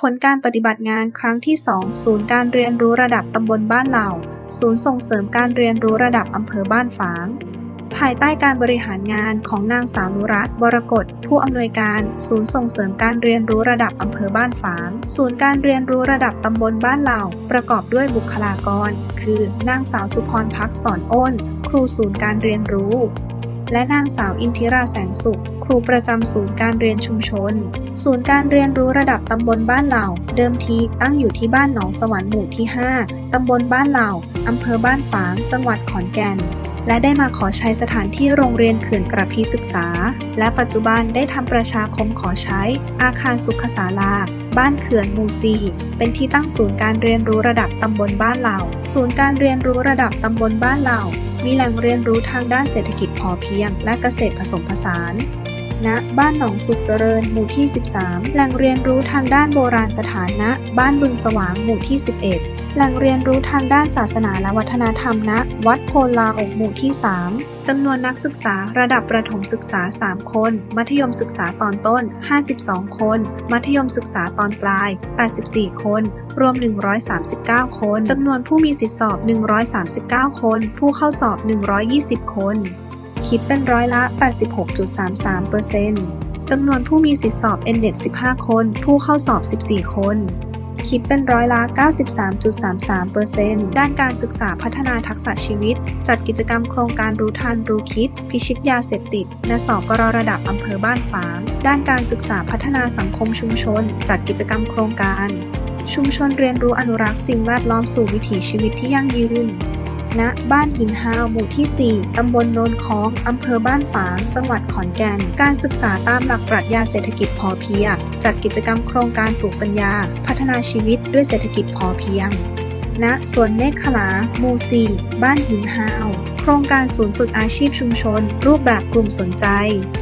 ผลการปฏิบัติงานครั้งที่ 2 ศูนย์การเรียนรู้ระดับตำบลบ้านเหล่า ศูนย์ส่งเสริมการเรียนรู้ระดับอำเภอบ้านฝาง ภายใต้การบริหารงานของนางสาวนุรัตน์วรกฎผู้อำนวยการ ศูนย์ส่งเสริมการเรียนรู้ระดับอำเภอบ้านฝาง ศูนย์การเรียนรู้ระดับตำบลบ้านเหล่า ประกอบด้วยบุคลากร คือนางสาวสุพรพักสอนอ้น ครูศูนย์การเรียนรู้ และนางสาวอินทิราแสงสุข ครูประจำศูนย์การเรียนชุมชน ศูนย์การเรียนรู้ระดับตำบลบ้านเหล่า เดิมทีตั้งอยู่ที่บ้านหนองสวรรค์หมู่ที่ 5 ตำบลบ้านเหล่าอำเภอบ้านฝาง จังหวัดขอนแก่น และได้มาขอใช้สถานที่โรงเรียนเขื่อนกระพีศึกษา และปัจจุบันได้ทำประชาคมขอใช้อาคารสุขศาลา บ้านเขื่อนมูซีเป็นที่ตั้งศูนย์การเรียนรู้ระดับตำบลบ้านเหล่า ศูนย์การเรียนรู้ระดับตำบลบ้านเหล่า มีแหล่งเรียนรู้ทางด้านเศรษฐกิจพอเพียง และเกษตรผสมผสาน ณบ้านหนองสุขเจริญ หมู่ที่ 13 แหล่งเรียนรู้ทางด้านโบราณสถานณบ้านบึงสว่าง หมู่ที่ 11 แหล่งเรียนรู้ทางด้านศาสนาและวัฒนธรรมณวัดโพลาอกหมู่ที่ 3 จำนวนนักศึกษาระดับประถมศึกษา 3 คน มัธยมศึกษาตอนต้น 52 คน มัธยมศึกษาตอนปลาย 84 คน รวม 139 คน จำนวนผู้มีสิทธิสอบ 139 คน ผู้เข้าสอบ 120 คน คิดเป็นร้อยละ 86.33%จำนวนผู้มีสิทธิสอบ n d e t 15 คน ผู้เข้าสอบ 14 คน คิดเป็นร้อยละ 93.33%ด้านการศึกษาพัฒนาทักษะชีวิต จัดกิจกรรมโครงการรู้ทันรู้คิด พิชิตยาเสพติดณสกรระดับอำเภอบ้านฝาง ด้านการศึกษาพัฒนาสังคมชุมชน จัดกิจกรรมโครงการ ชุมชนเรียนรู้อนุรักษ์สิ่งแวดล้อมสู่วิถีชีวิตที่ยั่งยืน ณบ้านหินฮาวหมู่ที่ 4 ตำบลโนนค้องอำเภอบ้านฝาง จังหวัดขอนแก่น การศึกษาตามหลักปรัชญาเศรษฐกิจพอเพียง จัดกิจกรรมโครงการปลูกปัญญา พัฒนาชีวิตด้วยเศรษฐกิจพอเพียง ณ สวนเมฆขลาหมู่4บ้านหินฮาวโครงการศูนย์ฝึกอาชีพชุมชน รูปแบบกลุ่มสนใจ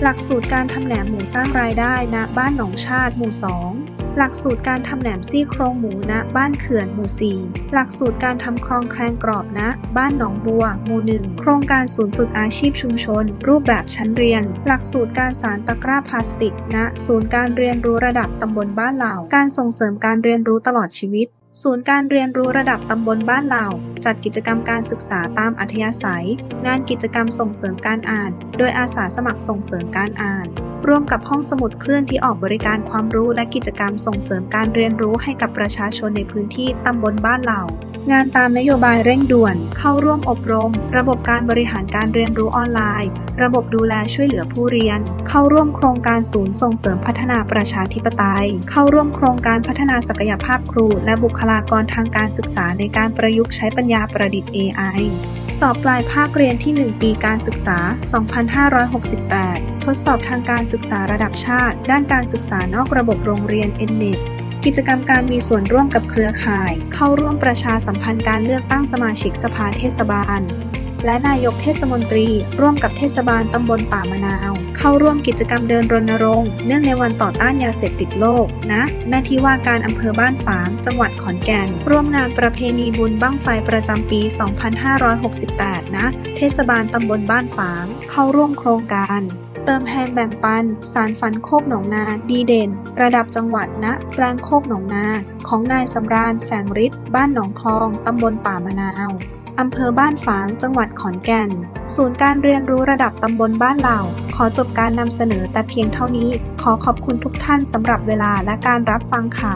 หลักสูตรการทำแหนมหมูสร้างรายได้ณบ้านหนองชาติหมู่ 2 หลักสูตรการทำแหนมซี่โครงหมูณบ้านเขื่อนหมู่ 4 หลักสูตรการทำครองแคลงกรอบณบ้านหนองบัว หมู่ 1 โครงการศูนย์ฝึกอาชีพชุมชน รูปแบบชั้นเรียน หลักสูตรการสารตะกร้าพลาสติกณศูนย์การเรียนรู้ระดับตำบลบ้านเหล่า การส่งเสริมการเรียนรู้ตลอดชีวิตศูนย์การเรียนรู้ระดับตำบลบ้านเหล่า จัดกิจกรรมการศึกษาตามอัธยาศัย งานกิจกรรมส่งเสริมการอ่าน โดยอาสาสมัครส่งเสริมการอ่าน ร่วมกับห้องสมุดเคลื่อนที่ออกบริการความรู้และกิจกรรมส่งเสริมการเรียนรู้ให้กับประชาชนในพื้นที่ตำบลบ้านเหล่า งานตามนโยบายเร่งด่วน เข้าร่วมอบรม ระบบการบริหารการเรียนรู้ออนไลน์ ระบบดูแลช่วยเหลือผู้เรียน เข้าร่วมโครงการศูนย์ส่งเสริมพัฒนาประชาธิปไตย เข้าร่วมโครงการพัฒนาศักยภาพครู และบุคลากรทางการศึกษาในการประยุกต์ใช้ปัญญาประดิษฐ์ AI สอบปลายภาคเรียนที่ 1 ปีการศึกษา 2568 ทดสอบทางการศึกษาระดับชาติ ด้านการศึกษานอกระบบโรงเรียน NNET กิจกรรมการมีส่วนร่วมกับเครือข่าย เข้าร่วมประชาสัมพันธ์การเลือกตั้งสมาชิกสภาเทศบาล และนายกเทศมนตรี ร่วมกับเทศบาลตำบลป่ามะนาว เข้าร่วมกิจกรรมเดินรณรงค์เนื่องในวันต่อต้านยาเสพติดโลกนะหน้าที่ว่าการอำเภอบ้านฝาง จังหวัดขอนแก่น ร่วมงานประเพณีบุญบั้งไฟประจำปี 2568 นะ เทศบาลตำบลบ้านฝาง เข้าร่วมโครงการ เติมแพงแบ่งปัน สารฝันโคกหนองนา ดีเด่น ระดับจังหวัดณแปลงโคกหนองนา ของนายสำราญแฝงฤทธิ์บ้านหนองคลอง ตำบลป่ามะนาวอำเภอบ้านฝาง จังหวัดขอนแก่น ศูนย์การเรียนรู้ระดับตำบลบ้านเหล่า ขอจบการนำเสนอแต่เพียงเท่านี้ ขอขอบคุณทุกท่านสำหรับเวลาและการรับฟังค่ะ